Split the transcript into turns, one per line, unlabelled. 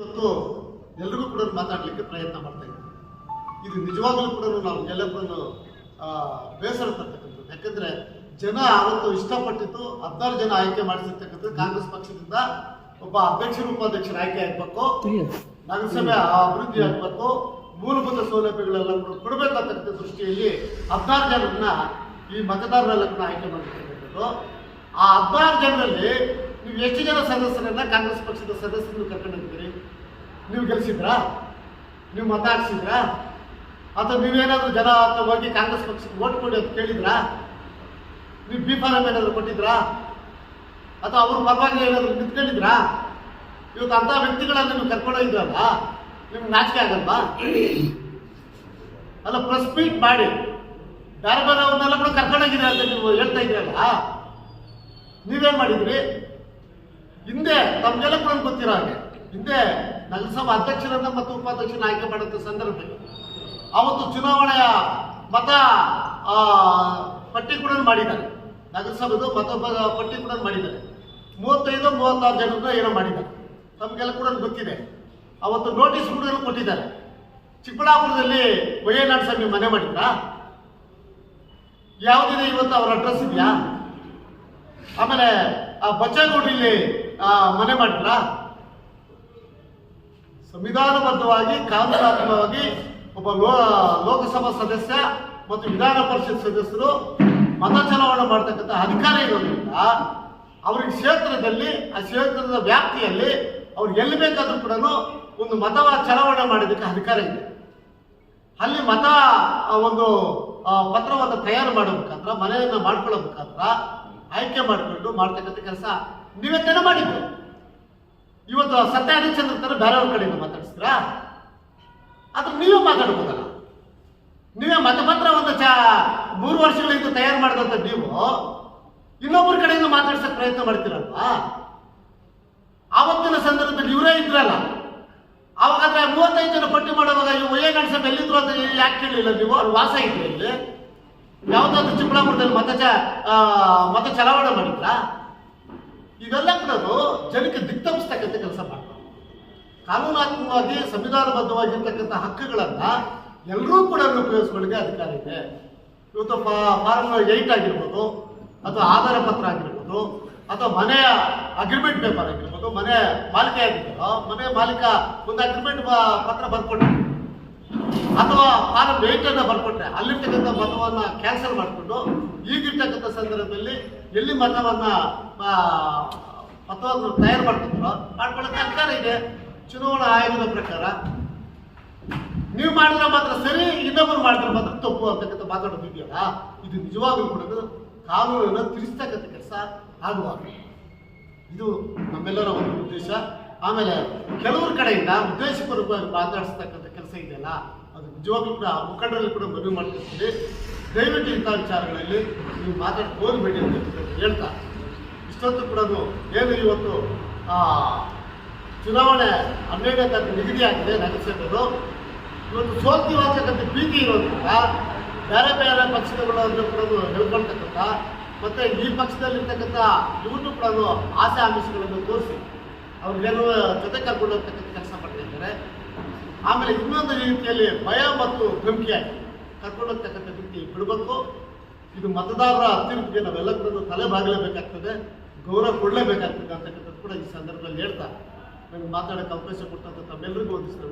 ಇವತ್ತು ಎಲ್ರಿಗೂ ಕೂಡ ಮಾತಾಡಲಿಕ್ಕೆ ಪ್ರಯತ್ನ ಮಾಡ್ತಾ ಇದ್ದೀವಿ ಇದು ನಿಜವಾಗ್ಲೂ ಕೂಡ ನಾವು ಎಲ್ಲರನ್ನು ಬೇಸರ ತರ್ತಕ್ಕಂಥದ್ದು ಯಾಕಂದ್ರೆ ಜನ ಅವತ್ತು ಇಷ್ಟಪಟ್ಟಿದ್ದು ಹದಿನಾರು ಜನ ಆಯ್ಕೆ ಮಾಡಿಸಿರ್ತಕ್ಕಂಥದ್ದು ಕಾಂಗ್ರೆಸ್ ಪಕ್ಷದಿಂದ ಒಬ್ಬ ಅಧ್ಯಕ್ಷರು ಉಪಾಧ್ಯಕ್ಷರ ಆಯ್ಕೆ ಆಗ್ಬೇಕು, ನಗರಸಭೆ ಅಭಿವೃದ್ಧಿ ಆಗ್ಬೇಕು, ಮೂಲಭೂತ ಸೌಲಭ್ಯಗಳೆಲ್ಲ ಕೂಡ, ಕೊಡಬೇಕಾಗ್ತಕ್ಕಂಥ ದೃಷ್ಟಿಯಲ್ಲಿ ಹದಿನಾರು ಜನರನ್ನ ಈ ಮತದಾರರೆಲ್ಲ ಕೂಡ ಆಯ್ಕೆ ಮಾಡಿರ್ತಕ್ಕಂಥದ್ದು ಆ ಹದಿನಾರು ಜನರಲ್ಲಿ ನೀವು ಎಷ್ಟು ಜನ ಸದಸ್ಯರನ್ನ ಕಾಂಗ್ರೆಸ್ ಪಕ್ಷದ ಸದಸ್ಯರನ್ನು ಹೋಗ್ತೀರಿ ನೀವು ಗೆಲ್ಸಿದ್ರಾ? ನೀವು ಮತ ಹಾಕ್ಸಿದ್ರಾ? ಅಥವಾ ನೀವೇನಾದ್ರೂ ಜನ ಆತವಾಗಿ ಹೋಗಿ ಕಾಂಗ್ರೆಸ್ ಪಕ್ಷಕ್ಕೆ ಓಟ್ ಕೊಡಿ ಅಂತ ಕೇಳಿದ್ರಾ? ನೀವು ಬಿ ಫಾರಂ ಏನಾದ್ರು ಕೊಟ್ಟಿದ್ರಾ? ಅಥವಾ ಅವ್ರ ಪರವಾಗಿ ಏನಾದ್ರು ನಿಂತ್ಕೊಂಡಿದ್ರಾ? ಇವತ್ತು ಅಂಥ ವ್ಯಕ್ತಿಗಳನ್ನ ನೀವು ಕರ್ಕೊಂಡೋಗಿದ್ರಲ್ಲ ನಿಮ್ಗೆ ನಾಚಿಕೆ ಆಗಲ್ವಾ? ಅಲ್ಲ ಪ್ರೆಸ್ ಮೀಟ್ ಮಾಡಿ. ಬೇರೆ ಬೇರೆ ಅವ್ರನ್ನೆಲ್ಲ ಕೂಡ ಕರ್ಕೊಂಡೋಗಿದ್ರೆ ಅಂತ ನೀವು ಹೇಳ್ತಾ ಇದ್ರಲ್ಲ ನೀವೇನ್ ಮಾಡಿದ್ರಿ? ಹಿಂದೆ ತಮ್ಗೆಲ್ಲ ಕೂಡ ಗೊತ್ತಿರೋ ಹಾಗೆ. ಹಿಂದೆ ನಗರಸಭಾ ಅಧ್ಯಕ್ಷರನ್ನ ಮತ್ತು ಉಪಾಧ್ಯಕ್ಷರನ್ನ ಆಯ್ಕೆ ಮಾಡುವಂಥ ಸಂದರ್ಭದಲ್ಲಿ ಅವತ್ತು ಚುನಾವಣೆಯ ಮತ ಪಟ್ಟಿ ಕೂಡ ಮಾಡಿದ್ದಾರೆ. ನಗರಸಭೆದು ಮತ ಪಟ್ಟಿ ಕೂಡ ಮಾಡಿದ್ದಾರೆ. ಮೂವತ್ತೈದು, ಮೂವತ್ತಾರು ಜನರನ್ನ ಏನೋ ಮಾಡಿದ್ದಾರೆ. ತಮ್ಗೆಲ್ಲ ಕೂಡ ಗೊತ್ತಿದೆ. ಅವತ್ತು ನೋಟಿಸ್ ಕೂಡ ಕೊಟ್ಟಿದ್ದಾರೆ. ಚಿಕ್ಕಬಳ್ಳಾಪುರದಲ್ಲಿ ವೈಎನಾಡ್ ಸ್ವಾಮಿ ಮನೆ ಮಾಡಿದ್ರಾ? ಯಾವುದಿದೆ ಇವತ್ತು ಅವ್ರ ಅಡ್ರೆಸ್ ಇದೆಯಾ? ಆಮೇಲೆ ಆ ಬಚ್ಚೇಗೌಡಲ್ಲಿ ಮನೆ ಮಾಡಿದ್ರಾ ಸಂವಿಧಾನಬದ್ಧವಾಗಿ, ಕಾನೂನಾತ್ಮಕವಾಗಿ ಒಬ್ಬ ಲೋ, ಲೋಕಸಭಾ ಸದಸ್ಯ ಮತ್ತು ವಿಧಾನ ಪರಿಷತ್ ಸದಸ್ಯರು ಮತ ಚಲಾವಣೆ ಮಾಡ್ತಕ್ಕಂಥ ಅಧಿಕಾರ ಇರೋದ್ರಿಂದ ಅವ್ರಿಗೆ ಕ್ಷೇತ್ರದಲ್ಲಿ, ಆ ಕ್ಷೇತ್ರದ ವ್ಯಾಪ್ತಿಯಲ್ಲಿ ಅವ್ರು ಎಲ್ಲಿ ಬೇಕಾದ್ರೂ ಕೂಡ ಒಂದು ಮತವ ಚಲಾವಣೆ ಮಾಡೋದಕ್ಕೆ ಅಧಿಕಾರ ಇದೆ. ಅಲ್ಲಿ ಮತ ಒಂದು ಪತ್ರವನ್ನು ತಯಾರು ಮಾಡಬೇಕಾದ್ರ ಮನೆಯನ್ನು ಮಾಡ್ಕೊಳ್ಳಬೇಕಾದ್ರ ಆಯ್ಕೆ ಮಾಡಿಕೊಂಡು ಮಾಡ್ತಕ್ಕಂಥ ಕೆಲಸ ನೀವೆತ್ತೇನೋ ಮಾಡಿದ್ದು. ಇವತ್ತು ಸತ್ಯಾನಂದ ಚಂದ್ರ ತರ ಬೇರೆಯವ್ರ ಕಡೆಯಿಂದ ಮಾತಾಡಿಸ್ತೀರಾ ಆದ್ರೆ ನೀವೇ ಮಾತಾಡ್ಬೋದಲ್ಲ. ನೀವೇ ಮತಪತ್ರವನ್ನು ಚ ಮೂರು ವರ್ಷಗಳಿಂದ ತಯಾರು ಮಾಡಿದಂಥ ನೀವು ಇನ್ನೊಬ್ಬರ ಕಡೆಯಿಂದ ಮಾತಾಡ್ಸಕ್ ಪ್ರಯತ್ನ ಮಾಡ್ತೀರಲ್ವಾ? ಆವತ್ತಿನ ಸಂದರ್ಭದಲ್ಲಿ ಇವರೇ ಇದ್ರಲ್ಲ. ಅವಾಗಾದ್ರೆ ಮೂವತ್ತೈದು ಜನ ಪಟ್ಟಿ ಮಾಡುವಾಗ ಇವು ವಯ ನಡ್ಸಮ್ ಎಲ್ಲಿದ್ರು ಅಂತ ಯಾಕೆ ಕೇಳಲಿಲ್ಲ ನೀವು? ಅವ್ರು ವಾಸ ಇದ್ರೆ ಇಲ್ಲಿ? ಯಾವ್ದಾದ್ರು ಚಿಕ್ಕಬಳ್ಳಾಪುರದಲ್ಲಿ ಮತ ಚ ಮತ ಚಲಾವಣೆ ಮಾಡಿದ್ರಾ? ಇವೆಲ್ಲ ಕೂಡ ಜನಕ್ಕೆ ದಿಕ್ತಪ್ಪಿಸ್ತಕ್ಕಂಥ ಕೆಲಸ ಮಾಡ್ತಾರೆ ಕಾನೂನಾತ್ಮಕವಾಗಿ, ಸಂವಿಧಾನಬದ್ಧವಾಗಿರ್ತಕ್ಕಂಥ ಹಕ್ಕುಗಳನ್ನು ಎಲ್ಲರೂ ಕೂಡ ಉಪಯೋಗಿಸ್ಕೊಳ್ಳಿಕ್ಕೆ ಅಧಿಕಾರ ಇದೆ. ಇವತ್ತು ಫಾರ್ಮ್ ಏಟ್ ಆಗಿರ್ಬೋದು, ಅಥವಾ ಆಧಾರ ಪತ್ರ ಆಗಿರ್ಬೋದು, ಅಥವಾ ಮನೆಯ ಅಗ್ರಿಮೆಂಟ್ ಪೇಪರ್ ಆಗಿರ್ಬೋದು, ಮನೆ ಮಾಲೀಕ ಆಗಿರ್ಬೋದು ಮನೆ ಮಾಲೀಕ ಒಂದು ಅಗ್ರಿಮೆಂಟ್ ಪತ್ರ ಬರ್ಕೊಟ್ರೆ ಅಥವಾ ಫಾರಂ ಏಟ್ ಅನ್ನ ಬರ್ಕೊಟ್ರೆ ಅಲ್ಲಿರ್ತಕ್ಕಂಥ ಮತವನ್ನ ಕ್ಯಾನ್ಸಲ್ ಮಾಡಿಕೊಂಡು ಈಗಿರ್ತಕ್ಕಂಥ ಸಂದರ್ಭದಲ್ಲಿ ಎಲ್ಲಿ ಮತವನ್ನ ಮತವನ್ನು ತಯಾರು ಮಾಡ್ತಿದ್ರು ಮಾಡ್ಕೊಳ್ಳೋಕೆ ಅಧಿಕಾರ ಇದೆ. ಚುನಾವಣಾ ಆಯೋಗದ ಪ್ರಕಾರ. ನೀವು ಮಾಡಿದ್ರೆ ಮಾತ್ರ ಸರಿ ಇನ್ನೊಬ್ಬರು ಮಾಡಿದ್ರೆ ಮಾತ್ರ ತಪ್ಪು ಅಂತಕ್ಕಂಥ ಮಾತಾಡೋದಿದೆಯಲ್ಲ ಇದು ನಿಜವಾಗ್ಲೂ ಕೂಡ ಕಾನೂನನ್ನು ತಿಳಿಸ್ತಕ್ಕಂಥ ಕೆಲಸ ಆಗುವಾಗ. ಇದು ನಮ್ಮೆಲ್ಲರ ಒಂದು ಉದ್ದೇಶ. ಆಮೇಲೆ ಕೆಲವ್ರ ಕಡೆಯಿಂದ ಉದ್ದೇಶಪೂರ್ವಕವಾಗಿ ಮಾತಾಡಿಸ್ತಕ್ಕಂಥ ಕೆಲಸ ಇದೆಯಲ್ಲ. ನಿಜವಾಗ್ಲೂ ಕೂಡ ಮುಖಂಡರಲ್ಲಿ ಕೂಡ ಮನವಿ ಮಾಡ್ತಿರ್ತೀವಿ. ದಯವಿಟ್ಟು ಇಂಥ ವಿಚಾರಗಳಲ್ಲಿ ನೀವು ಮಾತಾಡಿ ಹೋಗಬೇಡಿ ಅಂತ ಹೇಳ್ತಾ. ಇಷ್ಟೊತ್ತು ಕೂಡ ಏನು ಇವತ್ತು ಚುನಾವಣೆ ಹನ್ನೆರಡನೇ ತಾರೀಕು ನಿಗದಿ ಆಗಿದೆ ನಗರಸಭೆದು. ಇವತ್ತು ಸೋಲ್ತೀವಿ ಅಂತಕ್ಕಂಥ ಭೀತಿ ಇರೋದ್ರಿಂದ ಬೇರೆ ಬೇರೆ ಪಕ್ಷಗಳು ಕೂಡ ಹೇಳ್ಕೊಳ್ತಕ್ಕಂಥ, ಮತ್ತು ಈ ಪಕ್ಷದಲ್ಲಿರ್ತಕ್ಕಂಥ ಇವನ್ನು ಕೂಡ ಆಸೆ ಆಮಿಷಗಳನ್ನು ತೋರಿಸಿ ಅವ್ರಿಗೆಲ್ಲೂ ಜೊತೆ ಕರ್ಕೊಂಡು ಹೋಗ್ತಕ್ಕಂಥ ಕೆಲಸ ಮಾಡ್ತಾ ಇದ್ದಾರೆ ಆಮೇಲೆ ಇನ್ನೊಂದು ರೀತಿಯಲ್ಲಿ ಭಯ ಮತ್ತು ಧಮಕಿಯಾಗಿ ಕರ್ಕೊಂಡೋಗ್ತಕ್ಕಂಥ ರೀತಿ ಬಿಡಬೇಕು. ಇದು ಮತದಾರರ ತೀರ್ಪಿಗೆ ನಾವೆಲ್ಲ ಕೂಡ ತಲೆ ಬಾಗಲೇಬೇಕಾಗ್ತದೆ ಗೌರವ ಕೊಡಲೇಬೇಕಾಗ್ತದೆ ಅಂತಕ್ಕಂಥದ್ದು ಕೂಡ ಈ ಸಂದರ್ಭದಲ್ಲಿ ಹೇಳ್ತಾ ನನಗೆ ಮಾತಾಡೋಕ್ಕೆ ಅವಕಾಶ ಕೊಟ್ಟಂತ ತಮ್ಮೆಲ್ಲರಿಗೂ ಒಂದಿಷ್ಟು